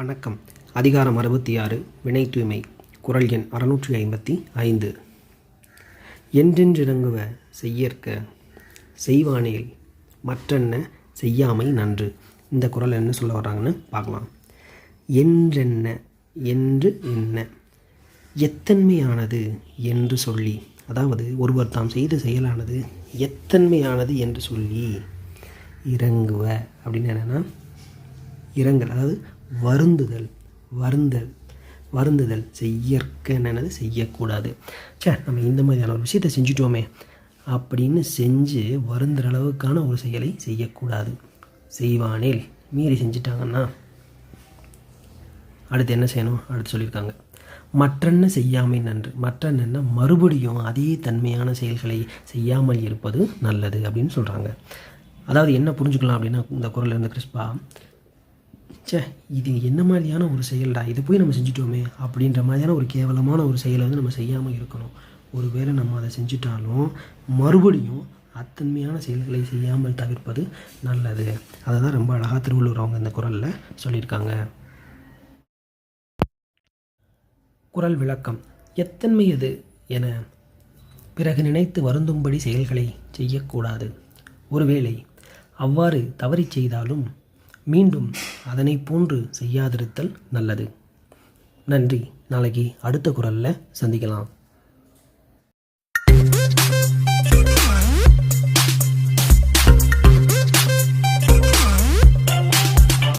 வணக்கம். அதிகாரம் அறுபத்தி ஆறு வினை தூய்மை குரல் எண் அறுநூற்றி ஐம்பத்தி ஐந்து. என்றென்றிறங்குவ செய்யற்க செய்வானேல் மற்றென்ன செய்யாமை நன்று. இந்த குரல் என்ன சொல்ல வர்றாங்கன்னு பார்க்கலாம். என்றென்ன என்று என்ன? எத்தன்மையானது என்று சொல்லி. அதாவது ஒருவர் தாம் செய்த செயலானது எத்தன்மையானது என்று சொல்லி இறங்குவ அப்படின்னு என்னென்னா இறங்கல். அதாவது வருந்துதல் வருந்தல் வருந்துதல் செய்யற்க என்னது செய்யக்கூடாது. சே நம்ம இந்த மாதிரியான ஒரு விஷயத்தை செஞ்சுட்டோமே அப்படின்னு செஞ்சு வருந்துற அளவுக்கான ஒரு செயலை செய்யக்கூடாது. செய்வானேல் மீறி செஞ்சிட்டாங்கன்னா அடுத்து என்ன செய்யணும்? அடுத்து சொல்லியிருக்காங்க. மற்றென்ன செய்யாமை நன்று மற்றென்ன மறுபடியும் அதே தன்மையான செயல்களை செய்யாமல் இருப்பது நல்லது அப்படின்னு சொல்கிறாங்க அதாவது என்ன புரிஞ்சுக்கலாம் அப்படின்னா இந்த குரல் இருந்த கிறிஸ்பா ச்சே இது என்ன மாதிரியான ஒரு செயல்டா? இது போய் நம்ம செஞ்சிட்டோமே அப்படின்ற மாதிரியான ஒரு கேவலமான ஒரு செயலை வந்து நம்ம செய்யாமல் இருக்கணும். ஒருவேளை நம்ம அதை செஞ்சிட்டாலும் மறுபடியும் அத்தன்மையான செயல்களை செய்யாமல் தவிர்ப்பது நல்லது. அதை தான் ரொம்ப அழகாக திருவள்ளுவர் அவங்க இந்த குரலில் சொல்லியிருக்காங்க. குரல் விளக்கம். எத்தன்மையது என பிறகு நினைத்து வருந்தும்படி செயல்களை செய்யக்கூடாது. ஒருவேளை அவ்வாறு தவறி செய்தாலும் மீண்டும் அதனை போன்று செய்யாதிருத்தல் நல்லது. நன்றி. நாளைக்கு அடுத்த குரலில் சந்திக்கலாம்.